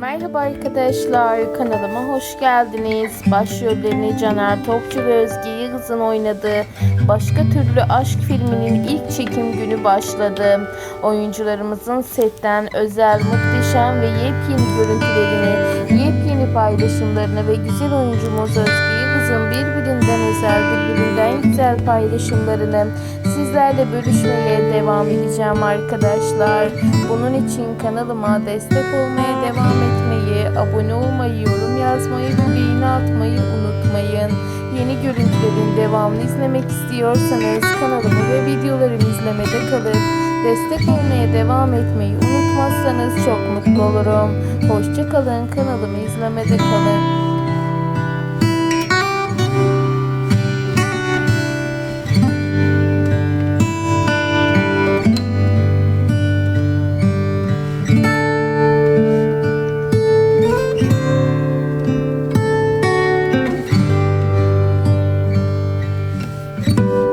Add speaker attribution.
Speaker 1: Merhaba arkadaşlar, kanalıma hoş geldiniz. Başrollerini Caner Topçu ve Özge Yıldız'ın oynadığı Başka Türlü Aşk filminin ilk çekim günü başladı. Oyuncularımızın setten özel, muhteşem ve yepyeni görüntülerini, yepyeni paylaşımlarını ve güzel oyuncumuz Özge Yıldız'ın birbirinden özel, birbirinden güzel paylaşımlarını sizlerle bölüşmeye devam edeceğim arkadaşlar. Bunun için kanalıma destek olmaya devam etmeyi, abone olmayı, yorum yazmayı ve beğeni atmayı unutmayın. Yeni görüntülerin devamını izlemek istiyorsanız kanalımı ve videolarımı izlemede kalıp destek olmaya devam etmeyi unutmazsanız çok mutlu olurum. Hoşçakalın kanalımı izlemede kalın. Thank you.